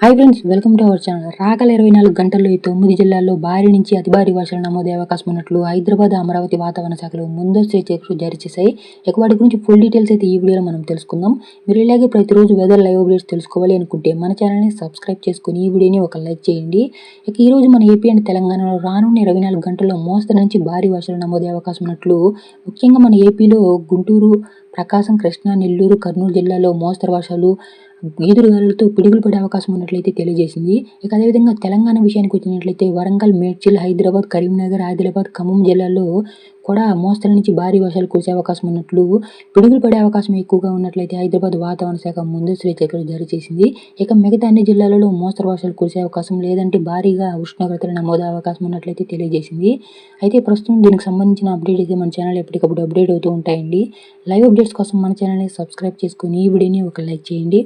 Hi friends welcome to our channel రాగల ఇరవై నాలుగు గంటల్లో ఈ తొమ్మిది జిల్లాల్లో భారీ నుంచి అతి భారీ వర్షాలు నమోదయ్యే అవకాశం ఉన్నట్లు హైదరాబాద్ అమరావతి వాతావరణ శాఖలు ముందస్తు హెచ్చరికలు జారీ చేశాయి. ఇక వాటి గురించి ఫుల్ డీటెయిల్స్ అయితే ఈ వీడియోలో మనం తెలుసుకుందాం. మీరు ఇలాగే ప్రతిరోజు వెదర్ లైవ్ అప్డేట్స్ తెలుసుకోవాలి అనుకుంటే మన ఛానల్ని సబ్స్క్రైబ్ చేసుకుని ఈ వీడియోని ఒక లైక్ చేయండి. ఇక ఈరోజు మన ఏపీ అండ్ తెలంగాణలో రానున్న ఇరవై నాలుగు గంటల్లో మోస్తరు నుంచి భారీ వర్షాలు నమోదయ్యే అవకాశం ఉన్నట్లు ముఖ్యంగా మన ఏపీలో గుంటూరు ప్రకాశం కృష్ణా నెల్లూరు కర్నూలు జిల్లాలో మోస్తరు వర్షాలు ఎదురుదారులతో పిడుగులు పడే అవకాశం ఉన్నట్లయితే తెలియజేసింది. ఇక అదేవిధంగా తెలంగాణ విషయానికి వచ్చినట్లయితే వరంగల్ మేడ్చిల్ హైదరాబాద్ కరీంనగర్ ఆదిలాబాద్ ఖమ్మం జిల్లాల్లో కూడా మోస్తరు నుంచి భారీ వర్షాలు కురిసే అవకాశం ఉన్నట్లు పిడుగులు పడే అవకాశం ఎక్కువగా ఉన్నట్లయితే హైదరాబాద్ వాతావరణ శాఖ ముందస్తు హెచ్చరికలు జారీ చేసింది. ఇక మిగతా అన్ని జిల్లాలలో మోస్తరు వర్షాలు కురిసే అవకాశం లేదంటే భారీగా ఉష్ణోగ్రతలు నమోదే అవకాశం ఉన్నట్లయితే తెలియజేసింది. అయితే ప్రస్తుతం దీనికి సంబంధించిన అప్డేట్ అయితే మన ఛానల్ ఎప్పటికప్పుడు అప్డేట్ అవుతూ ఉంటాయండి. లైవ్ అప్డేట్స్ కోసం మన ఛానల్ని సబ్స్క్రైబ్ చేసుకుని ఈ వీడియోని ఒక లైక్ చేయండి.